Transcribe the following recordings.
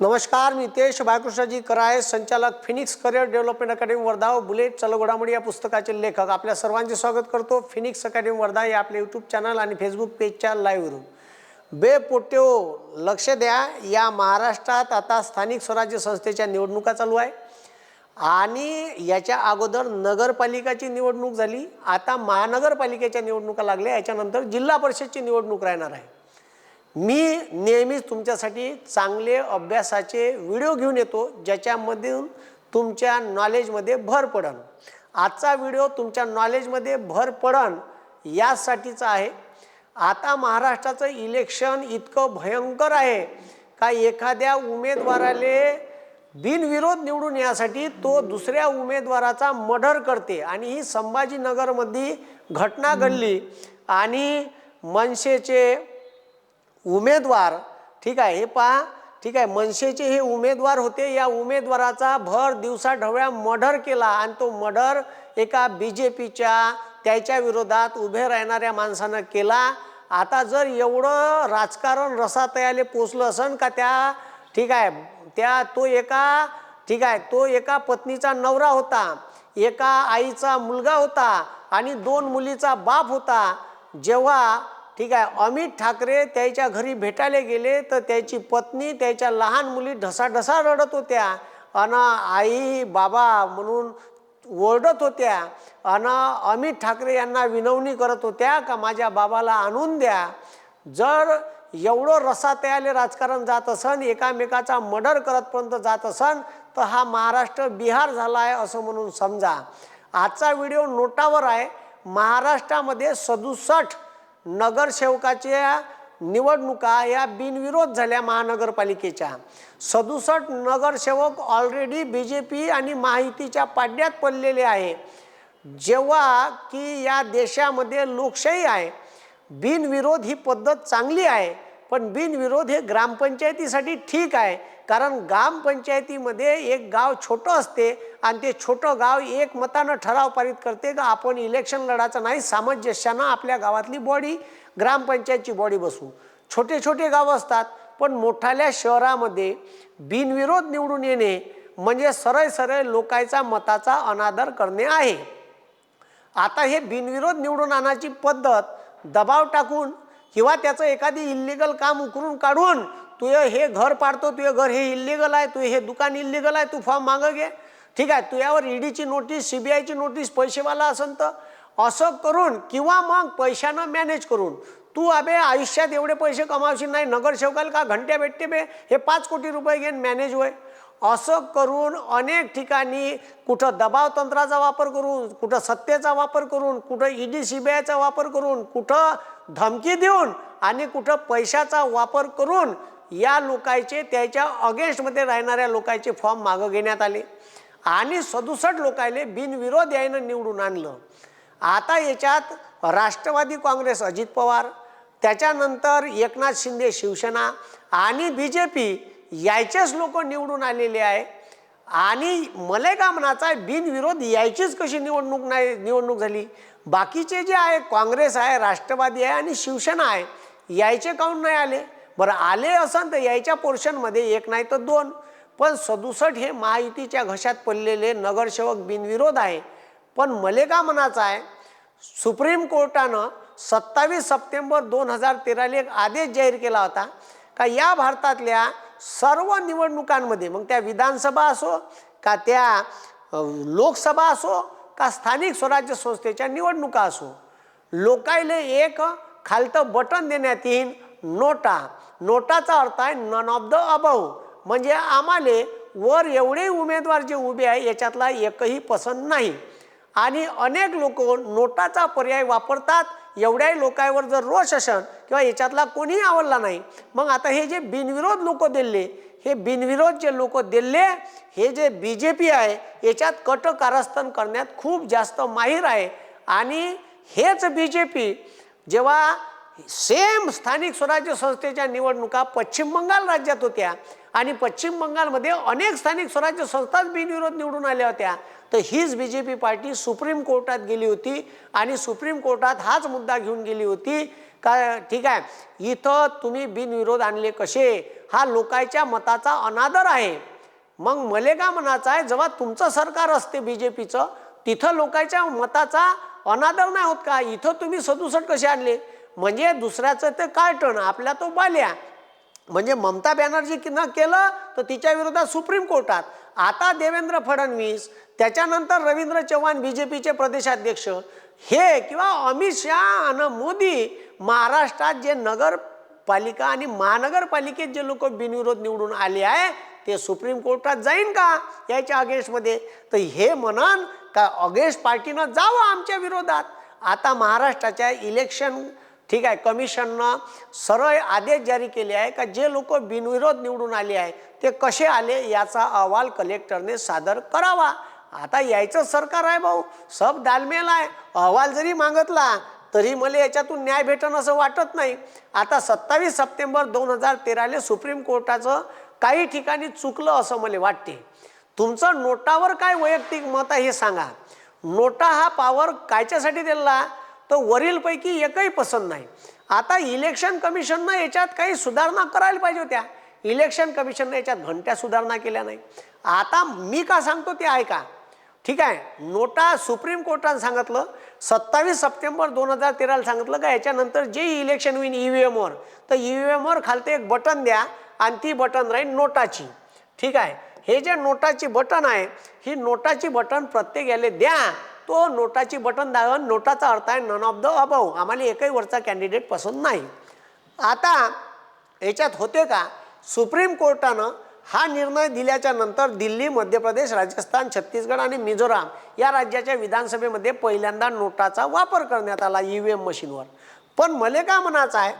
नमस्कार मी तेश बाळकृष्णजी कराय संचालक phoenix career development academy Wardha व बुलेट चल घोडामोडी या पुस्तकाचे लेखक. आपल्या सर्वांचे स्वागत करतो फिनिक्स अकॅडमी वर्धा या आपल्या यूट्यूब चॅनल आणि फेसबुक पेजच्या लाईव्हवरून बे पोट्यो लक्ष द्या या महाराष्ट्रात आता स्थानिक स्वराज्य संस्थेच्या निवडणुका चालू आहे. आणि याच्या अगोदर नगरपालिकाची निवडणूक झाली आता महानगरपालिकेच्या निवडणुका लागल्या याच्यानंतर जिल्हा परिषदची निवडणूक राहणार आहे. मी नेहमीच तुमच्यासाठी चांगले अभ्यासाचे व्हिडिओ घेऊन येतो ज्याच्यामधून तुमच्या नॉलेजमध्ये भर पडन. आजचा व्हिडिओ तुमच्या नॉलेजमध्ये भर पडन यासाठीचा आहे. आता महाराष्ट्राचं इलेक्शन इतकं भयंकर आहे का एखाद्या उमेदवाराले बिनविरोध निवडून यासाठी तो दुसऱ्या उमेदवाराचा मर्डर करते आणि ही संभाजीनगरमध्ये घटना घडली. आणि मनसेचे उमेदवार ठीक आहे हे पहा ठीक आहे मनसेचे हे उमेदवार होते या उमेदवाराचा भर दिवसाढवळ्या मर्डर केला आणि तो मर्डर एका बी जे पीच्या त्याच्या विरोधात उभे राहणाऱ्या माणसानं केला. आता जर एवढं राजकारण रसातयाले पोचलं असन का त्या ठीक आहे त्या तो एका ठीक आहे तो एका पत्नीचा नवरा होता एका आईचा मुलगा होता आणि दोन मुलीचा बाप होता जेव्हा ठीक आहे. अमित ठाकरे त्याच्या घरी भेटायला गेले तर त्याची पत्नी त्याच्या लहान मुली ढसाढसा रडत होत्या. अन आई बाबा म्हणून ओरडत होत्या. अन अमित ठाकरे यांना विनवणी करत होत्या का माझ्या बाबाला आणून द्या. जर एवढं रसातयाले राजकारण जात असन एकामेकाचा मर्डर करतपर्यंत जात असन तर हा महाराष्ट्र बिहार झाला आहे असं म्हणून समजा. आजचा व्हिडिओ नोटावर आहे. महाराष्ट्रामध्ये सदुसष्ट नगरसेवकाच्या निवडणुका या बिनविरोध झाल्या महानगरपालिकेच्या. सदुसष्ट नगरसेवक ऑलरेडी बी जे पी आणि माहितीच्या पाड्यात पडलेले आहे. जेव्हा की या देशामध्ये लोकशाही आहे बिनविरोध ही पद्धत चांगली आहे पण बिनविरोध हे ग्रामपंचायतीसाठी ठीक आहे. कारण ग्रामपंचायतीमध्ये एक गाव छोटं असते आणि ते छोटं गाव एक मतानं ठराव पारित करते का आपण इलेक्शन लढायचं नाही सामंजस्यानं आपल्या गावातली बॉडी ग्रामपंचायतची बॉडी बसू छोटे छोटे गावं असतात पण मोठाल्या शहरामध्ये बिनविरोध निवडून येणे म्हणजे सरळ सरळ लोकांचा मताचा अनादर करणे आहे. आता हे बिनविरोध निवडून आणायची पद्धत दबाव टाकून किंवा त्याचं एखादी इल्लिगल काम उकरून काढून तू हे घर पाडतो तुझे घर हे इल्लिगल आहे तू हे दुकान इल्लिगल आहे तू फॉर्म मागं घे. ठीक आहे तुझ्यावर यावर ईडीची नोटीस सी बी आयची नोटीस पैसेवाला असन तर असं करून किंवा मग पैशानं मॅनेज करून तू अबे आयुष्यात एवढे पैसे कमावशील नाही नगरसेवकाला का घंट्या भेटते बे? हे पाच कोटी रुपये घेऊन मॅनेज होय. असं करून अनेक ठिकाणी कुठं दबाव तंत्राचा वापर करून कुठं सत्तेचा वापर करून कुठं ईडी सी बी आयचा वापर करून कुठं धमकी देऊन आणि कुठं पैशाचा वापर करून या लोकांचे त्याच्या अगेन्स्टमध्ये राहणाऱ्या लोकांचे फॉर्म मागं घेण्यात आले. आणि सदुसष्ट लोकांले बिनविरोध यायनं निवडून आणलं. आता याच्यात राष्ट्रवादी काँग्रेस अजित पवार त्याच्यानंतर एकनाथ शिंदे शिवसेना आणि बी जे पी यायचेच लोक निवडून आलेले आहे. आणि मलेगामनाचा आहे बिनविरोध यायचीच कशी निवडणूक नाही निवडणूक झाली? बाकीचे जे आहे काँग्रेस आहे राष्ट्रवादी आहे आणि शिवसेना आहे यायचे काऊन नाही आले? बरं आले असन तर यायच्या पोर्शनमध्ये एक नाही तर दोन. पण सदुसष्ट हे महायुतीच्या घशात पडलेले नगरसेवक बिनविरोध आहे. पण मले मनाचा आहे. सुप्रीम कोर्टानं सत्तावीस सप्टेंबर दोन हजार तेराला एक आदेश जाहीर केला होता. का या भारतातल्या सर्व निवडणुकांमध्ये मग त्या विधानसभा असो का त्या लोकसभा असो का स्थानिक स्वराज्य संस्थेच्या निवडणुका असो लोकायले एक खालतं बटन देण्यात येईल नोटा. नोटाचा अर्थ आहे नन ऑफ द अबव म्हणजे आम्हाले वर एवढे उमेदवार जे उभे आहे याच्यातला एकही पसंत नाही. आणि अनेक लोक नोटाचा पर्याय वापरतात एवढ्याही लोकांवर जर रोष असन किंवा याच्यातला कोणीही आवडला नाही मग आता हे जे बिनविरोध लोक दिले हे बिनविरोध जे लोक दिले हे जे बी जे पी आहे याच्यात कट कारस्थान करण्यात खूप जास्त माहीर आहे. आणि हेच बी जे पी जेव्हा सेम स्थानिक स्वराज्य संस्थेच्या निवडणुका पश्चिम बंगाल राज्यात होत्या आणि पश्चिम बंगालमध्ये अनेक स्थानिक स्वराज्य संस्थाच बिनविरोध निवडून आल्या होत्या. तर हीच B J P party supreme कोर्टात गेली होती आणि सुप्रीम कोर्टात हाच मुद्दा घेऊन गेली होती. का ठीक आहे. इथं तुम्ही बिनविरोध आणले कसे? हा लोकांच्या मताचा अनादर आहे. मग मले का म्हणायचं आहे? जेव्हा तुमचं सरकार असते बी जे पीचं तिथं लोकांच्या मताचा अनादर नाही होत का? इथं तुम्ही सदुसट कसे आणले? म्हणजे दुसऱ्याचं ते कार्टन आपल्या तो बाल्या. म्हणजे ममता बॅनर्जी न केलं तर तिच्या विरोधात सुप्रीम कोर्टात. आता देवेंद्र फडणवीस त्याच्यानंतर रवींद्र चव्हाण बी जे पीचे प्रदेशाध्यक्ष. हे किंवा अमित शहा आणि मोदी महाराष्ट्रात जे नगरपालिका आणि महानगरपालिकेत जे लोक बिनविरोध निवडून आले आहे ते सुप्रीम कोर्टात जाईन का याच्या अगेन्स्टमध्ये? तर हे म्हणन का अगेन्स्ट पार्टीनं जावं आमच्या विरोधात? आता महाराष्ट्राच्या इलेक्शन ठीक आहे कमिशननं सरळ आदेश जारी केले आहे का जे लोक बिनविरोध निवडून आले आहे ते कसे आले याचा अहवाल कलेक्टरने सादर करावा. आता यायचं सरकार आहे भाऊ सब दालमेल आहे. अहवाल जरी मागतला तरी मला याच्यातून न्याय भेटन असं वाटत नाही. आता सत्तावीस सप्टेंबर दोन हजार तेराले सुप्रीम कोर्टाचं काही ठिकाणी चुकलं असं मला वाटते. तुमचं नोटावर काय वैयक्तिक मत आहे हे सांगा. नोटा हा पावर कायच्यासाठी दिला तर वरीलपैकी एकही पसंत नाही. आता इलेक्शन कमिशननं याच्यात काही सुधारणा करायला पाहिजे होत्या. इलेक्शन कमिशननं याच्यात घंट्या सुधारणा केल्या नाही. आता मी का सांगतो ते ऐका. ठीक आहे नोटा सुप्रीम कोर्टानं सांगितलं सत्तावीस सप्टेंबर दोन हजार तेराला सांगितलं का याच्यानंतर जे इलेक्शन होईल ई व्ही एमवर तर ई व्ही एमवर खालते एक बटन द्या आणि ती बटन राहील नोटाची. ठीक आहे हे जे नोटाची बटन आहे ही नोटाची बटन प्रत्येक याले द्या. तो नोटाची बटन दावा नोटाचा अर्थ आहे नन ऑफ द अभाऊ आम्हाला एकही वरचा कॅन्डिडेट पसंत नाही. आता याच्यात होते का? सुप्रीम कोर्टानं हा निर्णय दिल्याच्या नंतर दिल्ली मध्य प्रदेश राजस्थान छत्तीसगड आणि मिझोराम या राज्याच्या विधानसभेमध्ये पहिल्यांदा नोटाचा वापर करण्यात आला ई व्ही एम मशीनवर. पण मले का म्हणायचं आहे?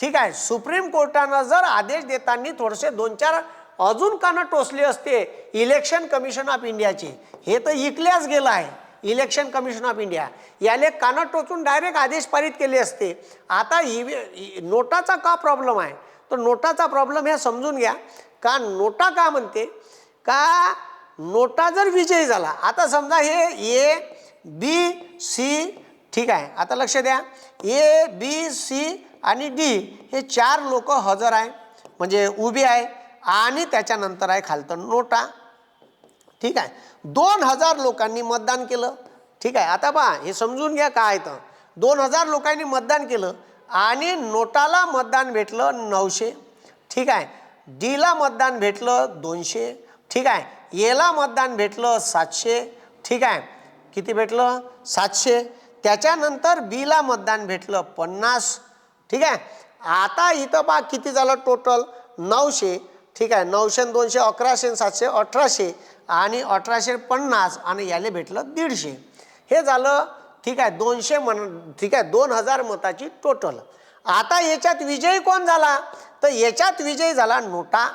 ठीक आहे सुप्रीम कोर्टानं जर आदेश देताना थोडेसे दोन चार अजून कानं टोचले असते इलेक्शन कमिशन ऑफ इंडियाचे हे तर इकल्याच गेलं आहे. Election commission of India. याले कानं टोचून डायरेक्ट आदेश पारित केले असते. आता ई नोटाचा का प्रॉब्लेम आहे? तर नोटाचा प्रॉब्लेम हे समजून घ्या. का नोटा का म्हणते? का नोटा जर विजयी झाला आता समजा हे ए बी सी ठीक आहे. आता लक्ष द्या. ए बी सी आणि डी हे चार लोक हजर आहे. म्हणजे उभे आहे आणि त्याच्यानंतर आहे खालतं नोटा. ठीक आहे. दोन हजार लोकांनी मतदान केलं. ठीक आहे. आता पहा हे समजून घ्या काय तर. दोन हजार लोकांनी मतदान केलं आणि नोटाला मतदान भेटलं नऊशे. ठीक आहे. डीला मतदान भेटलं दोनशे. ठीक आहे. एला मतदान भेटलं सातशे. ठीक आहे. किती भेटलं? सातशे. त्याच्यानंतर बीला मतदान भेटलं पन्नास. ठीक आहे. आता इथं पहा किती झालं टोटल नऊशे. ठीक आहे नऊशे दोनशे अकराशे सातशे अठराशे आणि अठराशे पन्नास आणि याले भेटलं दीडशे. हे झालं ठीक आहे दोनशे मन ठीक आहे दोन हजार मताची टोटल आता याच्यात विजयी कोण झाला? तर याच्यात विजयी झाला नोटा.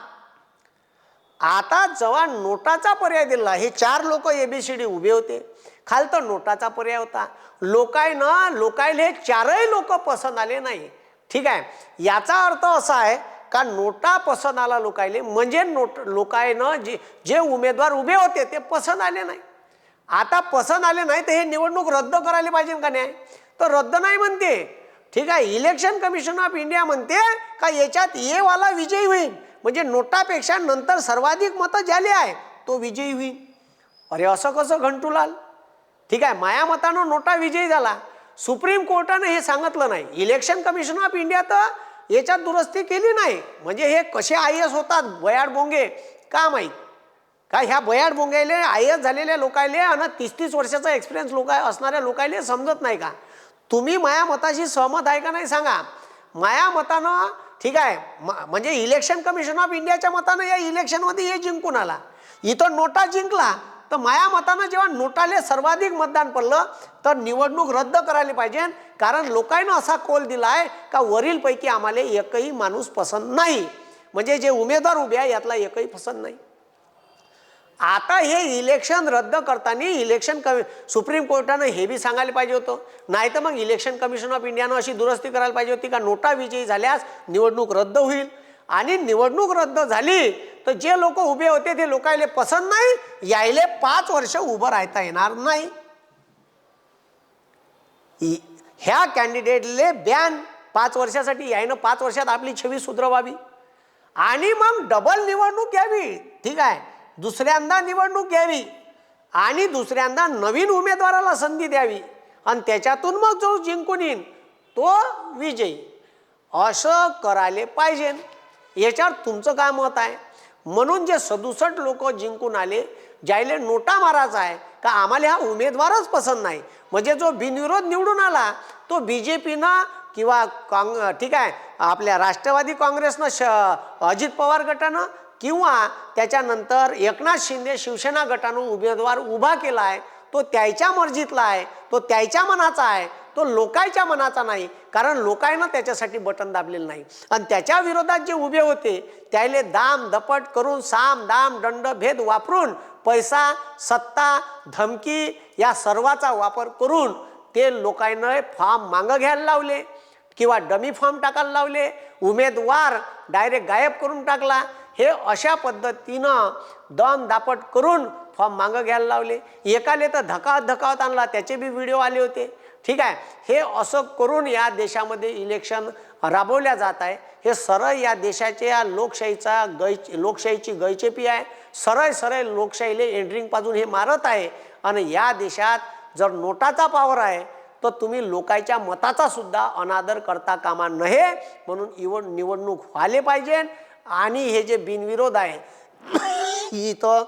आता जेव्हा नोटाचा पर्याय दिला. हे चार लोक एबीसीडी उभे होते. खाल तर नोटाचा पर्याय होता. लोकायनं लोकायले चारही लोक पसंत आले नाही. ठीक आहे याचा अर्थ असा आहे का नोटा पसंत आला? लोकायले म्हणजे नोट लोकायनं जे जे उमेदवार उभे होते ते पसंत आले नाही. आता पसंत आले नाही तर हे निवडणूक रद्द करायला पाहिजे का नाही? तर रद्द नाही म्हणते. ठीक आहे इलेक्शन कमिशन ऑफ इंडिया म्हणते का याच्यात ए वाला विजयी होईल. म्हणजे नोटापेक्षा नंतर सर्वाधिक मतं झाले आहे तो विजयी होईल. अरे असं कसं घंटूलाल? ठीक आहे माया मतानं नोटा विजयी झाला. सुप्रीम कोर्टानं हे सांगितलं नाही. इलेक्शन कमिशन ऑफ इंडिया तर याच्यात दुरुस्ती केली नाही. म्हणजे हे कसे आय एस होतात? बयाड बोंगे. का माहीत? का ह्या बयाड बोंगायले आय एस झालेल्या लोकायले आणि तीस तीस वर्षाचा एक्सपिरियन्स लोक असणाऱ्या लोकायले समजत नाही का? तुम्ही माया मताशी सहमत आहे का नाही सांगा. माया मतानं ठीक आहे म- म्हणजे इलेक्शन कमिशन ऑफ इंडियाच्या मतानं या इलेक्शनमध्ये हे जिंकून आला. इथं नोटा जिंकला. तर माया मतानं जेव्हा नोटाले सर्वाधिक मतदान पडलं तर निवडणूक रद्द करायला पाहिजे. कारण लोकांना असा कोल दिला आहे का वरीलपैकी आम्हाला एकही माणूस पसंत नाही. म्हणजे जे उमेदवार उभे आहे यातला एकही पसंत नाही. आता हे इलेक्शन रद्द करताना इलेक्शन कमी सुप्रीम कोर्टानं हे बी सांगायला पाहिजे होतं. नाही तर मग इलेक्शन कमिशन ऑफ इंडियानं अशी दुरुस्ती करायला पाहिजे होती का नोटा विजयी झाल्यास निवडणूक रद्द होईल. आणि निवडणूक रद्द झाली तर जे लोक उभे होते ते लोकायले पसंत नाही यायले पाच वर्ष उभं राहता येणार नाही. ह्या कॅन्डिडेटले बॅन पाच वर्षासाठी यायनं पाच वर्षात आपली छवी सुधरवावी. आणि मग डबल निवडणूक घ्यावी ठीक आहे. दुसऱ्यांदा निवडणूक घ्यावी आणि दुसऱ्यांदा नवीन उमेदवाराला संधी द्यावी. आणि त्याच्यातून मग जो जिंकून येईन तो विजयी. असं करायला पाहिजे. याच्यावर तुमचं काय मत आहे? म्हणून जे सदुसष्ट लोक जिंकून आले ज्यायले नोटा मारायचा आहे का आम्हाला हा उमेदवारच पसंत नाही? म्हणजे जो बिनविरोध निवडून आला तो बी जे पीनं किंवा काँग ठीक आहे आपल्या राष्ट्रवादी काँग्रेसनं श अजित पवार गटानं किंवा त्याच्यानंतर एकनाथ शिंदे शिवसेना गटानं उमेदवार उभा केला आहे तो त्याच्या मर्जीतला आहे तो त्याच्या मनाचा आहे तो लोकायच्या मनाचा नाही कारण लोकांना त्याच्यासाठी बटन दाबलेलं नाही. आणि त्याच्या विरोधात जे उभे होते त्याले दाम दपट करून साम दाम दंड भेद वापरून पैसा सत्ता धमकी या सर्वाचा वापर करून ते लोकांना फॉर्म मागं घ्यायला लावले किंवा डमी फॉर्म टाकायला लावले उमेदवार डायरेक्ट गायब करून टाकला. हे अशा पद्धतीनं दम दापट करून फॉर्म मागं घ्यायला लावले. एकाले तर धकावत धकावत आणला. त्याचे बी व्हिडिओ आले होते. ठीक आहे? हे असं करून या देशामध्ये इलेक्शन राबवल्या जात आहे. हे सरळ या देशाच्या या लोकशाहीचा गै लोकशाहीची गैचेपी आहे. सरळ सरळ लोकशाहीले एंट्रिंगपासून हे मारत आहे. आणि या देशात जर नोटाचा पावर आहे तर तुम्ही लोकांच्या मताचा सुद्धा अनादर करता कामा नये म्हणून इवड निवडणूक व्हायला पाहिजे. आणि हे जे बिनविरोध आहे इथं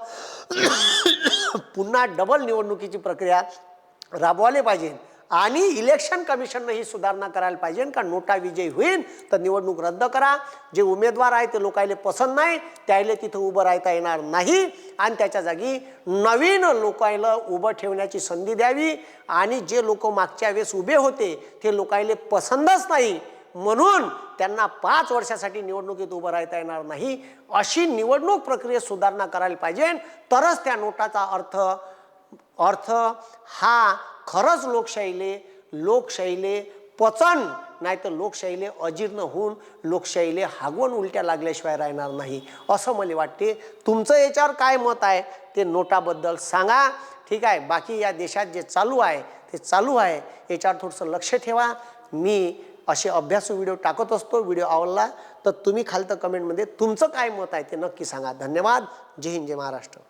पुन्हा डबल निवडणुकीची प्रक्रिया राबवायला पाहिजे. आणि इलेक्शन कमिशननं ही सुधारणा करायला पाहिजे. का नोटा विजयी होईल तर निवडणूक रद्द करा. जे उमेदवार आहे ते लोकायले पसंत नाही त्याला तिथं उभं राहता येणार नाही. आणि त्याच्या जागी नवीन लोकायला उभं ठेवण्याची संधी द्यावी. आणि जे लोक मागच्या वेळेस उभे होते ते लोकायले पसंतच नाही. म्हणून त्यांना पाच वर्षासाठी निवडणुकीत उभं राहता येणार नाही. अशी निवडणूक प्रक्रियेत सुधारणा करायला पाहिजे. तरच त्या नोटाचा अर्थ अर्थ हा खरंच लोकशाहीले लोकशाहीले पचन नाही तर लोकशाहीले अजीर्ण होऊन लोकशाहीले हागवून उलट्या लागल्याशिवाय राहणार नाही. असं मला वाटते. तुमचं याच्यावर काय मत आहे? ते नोटाबद्दल सांगा. ठीक आहे. बाकी या देशात जे चालू आहे ते चालू आहे. याच्यावर थोडंसं लक्ष ठेवा. मी असे अभ्यासू व्हिडिओ टाकत असतो. व्हिडिओ आवडला तर तुम्ही खालतं कमेंटमध्ये तुमचं काय मत आहे ते नक्की सांगा. धन्यवाद. जय हिंद जय महाराष्ट्र.